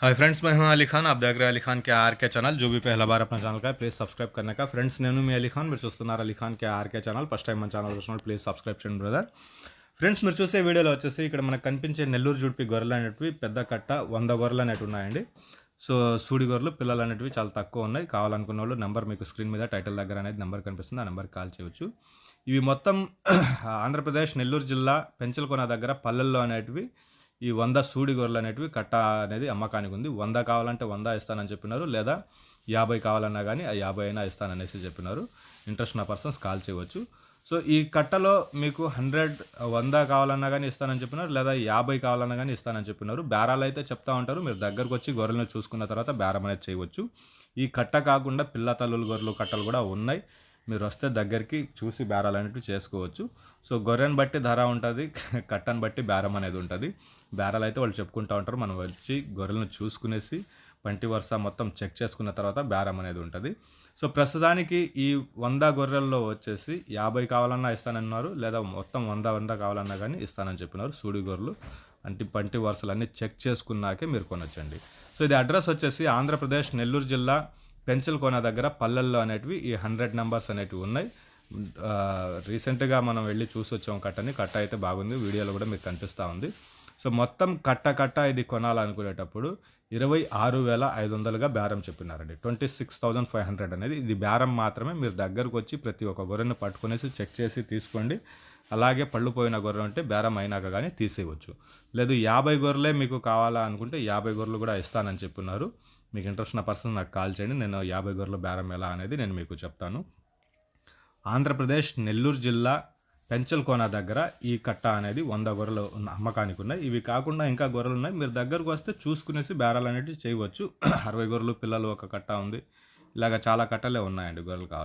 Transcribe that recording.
Hi friends मैं हूं अली खान आप देख रहे हैं अली खान के आर के ఛానల్ जो भी पहला बार अपना ఛానల్ का है ప్లీజ్ సబ్స్క్రైబ్ करने का ఫ్రెండ్స్ నేను మీ అలీ ఖాన్ మీరు చూస్తున్నారు Ali Khan K R K channel first time మన ఛానల్ చూసినప్పుడు ప్లీజ్ సబ్స్క్రైబ్ చేయండి బ్రదర్ ఫ్రెండ్స్ మీరు చూసే వీడియోలో వచ్చేసి ఇక్కడ మనకు కనిపించే నెల్లూరు జుడిపి గొర్రెలు అనేటివి పెద్ద కట్ట వంద గొర్రెలు అనేటివి ఉన్నాయండి సో సూడి గొర్రెలు పిల్లలు అనేటివి చాలా తక్కువ ఉన్నాయి కావాలనుకున్న వాళ్ళు నెంబర్ మీకు స్క్రీన్ మీద టైటిల్ దగ్గర అనేది నెంబర్ కనిపిస్తుంది ఆ నెంబర్కి కాల్ చేయవచ్చు ఇవి మొత్తం ఆంధ్రప్రదేశ్ నెల్లూరు జిల్లా పెంచలకొన దగ్గర పల్లెల్లో అనేటివి ఈ వంద సూడి గొర్రెలు అనేటివి కట్ట అనేది అమ్మకానికి ఉంది. వంద కావాలంటే వంద ఇస్తానని చెప్పినారు. లేదా యాభై కావాలన్నా కానీ ఆ యాభై అయినా ఇస్తాననేసి చెప్పినారు. ఇంట్రెస్ట్ ఉన్న పర్సన్స్ కాల్ చేయవచ్చు. సో ఈ కట్టలో మీకు హండ్రెడ్ వంద కావాలన్నా కానీ ఇస్తానని చెప్పినారు. లేదా యాభై కావాలన్నా కానీ ఇస్తానని చెప్పినారు. బేరాలు అయితే చెప్తా ఉంటారు. మీరు దగ్గరకు వచ్చి గొర్రెలను చూసుకున్న తర్వాత బేరం అనేది చేయవచ్చు. ఈ కట్ట కాకుండా పిల్ల తల్లులు గొర్రెలు కట్టలు కూడా ఉన్నాయి. మీరు వస్తే దగ్గరికి చూసి బేరాలు అనేవి చేసుకోవచ్చు. సో గొర్రెని బట్టి ధర ఉంటుంది కట్టను బట్టి బేరం అనేది ఉంటుంది. బేరాలు అయితే వాళ్ళు చెప్పుకుంటూ ఉంటారు మనం వచ్చి గొర్రెలను చూసుకునేసి పంటి వరుస మొత్తం చెక్ చేసుకున్న తర్వాత బేరం అనేది ఉంటుంది. సో ప్రస్తుతానికి ఈ వంద గొర్రెల్లో వచ్చేసి యాభై కావాలన్నా ఇస్తానన్నారు లేదా మొత్తం వంద వంద కావాలన్నా కానీ ఇస్తానని చెప్పినారు సూడి గొర్రెలు. అంటే పంటి వరుసలు అన్నీ చెక్ చేసుకున్నాకే మీరు కొనొచ్చండి. సో ఇది అడ్రస్ వచ్చేసి ఆంధ్రప్రదేశ్ నెల్లూరు జిల్లా పెంచల్కోన దగ్గర పల్లెల్లో అనేటివి ఈ హండ్రెడ్ నెంబర్స్ అనేటివి ఉన్నాయి. రీసెంట్గా మనం వెళ్ళి చూసి వచ్చాం కట్టని కట్ట అయితే బాగుంది వీడియోలో కూడా మీకు కనిపిస్తూ ఉంది. సో మొత్తం కట్ట కట్ట ఇది కొనాలనుకునేటప్పుడు ఇరవై ఆరు వేల ఐదు వందలుగా బేరం చెప్పినారండి. Twenty six thousand five hundred అనేది ఇది బేరం మాత్రమే. మీరు దగ్గరకు వచ్చి ప్రతి ఒక్క గొర్రెను పట్టుకునేసి చెక్ చేసి తీసుకోండి. అలాగే పళ్ళు పోయిన గొర్రె ఉంటే బేరం అయినాక కానీ తీసేయవచ్చు. లేదు యాభై గొర్రెలే మీకు కావాలా అనుకుంటే యాభై గొర్రెలు కూడా ఇస్తానని చెప్పున్నారు మీకు ఇంట్రెస్ట్ ఉన్న పర్సన్ నాకు కాల్ చేయండి. నేను యాభై గొర్రెల బేరం ఎలా అనేది నేను మీకు చెప్తాను. ఆంధ్రప్రదేశ్ నెల్లూరు జిల్లా పెంచల్కోన దగ్గర ఈ కట్ట అనేది వంద గొర్రెలు ఉన్న అమ్మకానికి ఉన్నాయి. ఇవి కాకుండా ఇంకా గొర్రెలు ఉన్నాయి. మీరు దగ్గరకు వస్తే చూసుకునేసి బేరాలు అనేవి చేయవచ్చు. అరవై గొర్రెలు పిల్లలు ఒక కట్ట ఉంది. ఇలాగ చాలా కట్టలే ఉన్నాయండి గొర్రెలు కావాలి